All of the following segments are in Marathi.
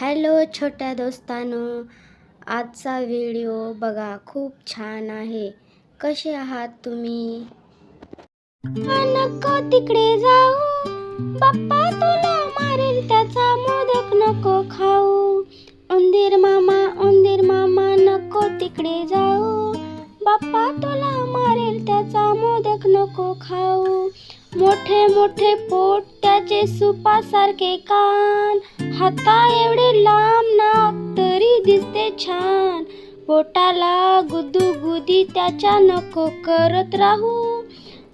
हॅलो छोट्या दोस्तानो आजचा व्हिडिओ बघा खूप छान आहे. कसे आहात तुम्ही? नको तिकडे जाऊ. बाप्पा तुला मारेल त्याचा मोदक नको खाऊ. उंदीर मामा उंदीर मामा नको तिकडे जाऊ. बाप्पा तुला मारेल त्याचा मोदक नको खाऊ. मोठे मोठे पोट त्याचे सुपासारखे कान. हाता एवढे लांब नाक तरी दिसते छान. पोटाला गुदुगुदी त्याच्या नको करत राहू.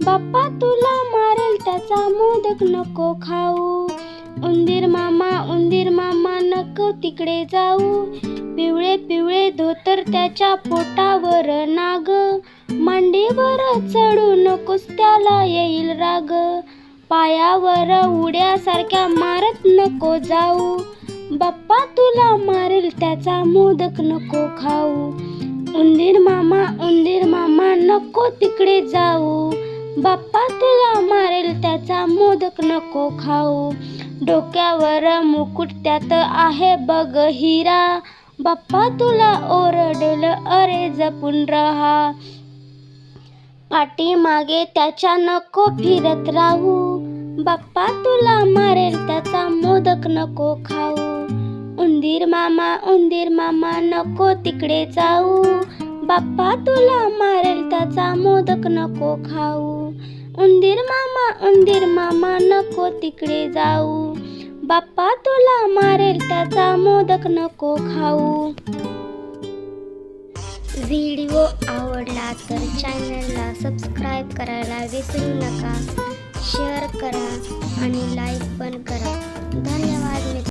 बाप्पा तुला मारेल त्याचा मोदक नको खाऊ. उंदीर मामा उंदीर मामा नको तिकडे जाऊ. पिवळे पिवळे धोतर त्याच्या पोटावर नाग. मांडीवर चढू नकोस त्याला येईल राग. पायावर उड्यासारख्या मारत नको जाऊ. बाप्पा तुला मारेल त्याचा मोदक नको खाऊ. उंदीर मामा उंदीर मामा नको तिकडे जाऊ. बाप्पा तुला मारेल त्याचा मोदक नको खाऊ. डोक्यावर मुकुट त्यात आहे बघ हिरा. बाप्पा तुला ओरडेल अरे जपून रहा. पाठीमागे त्याच्या नको फिरत राहू. बाप्पा तुला मारेल त्याचा मोदक नको खाऊ. उंदीर मामा उंदीर मामा नको तिकडे जाऊ. बाप्पा तुला मारेल त्याचा मोदक नको खाऊ. उंदीर मामा उंदीर मामा नको तिकडे जाऊ. बाप्पा तुला मारेल त्याचा मोदक नको खाऊ. व्हिडिओ आवडला तर चॅनलला सबस्क्राईब करायला विसरू नका. शेअर करा आणि लाईक पण करा.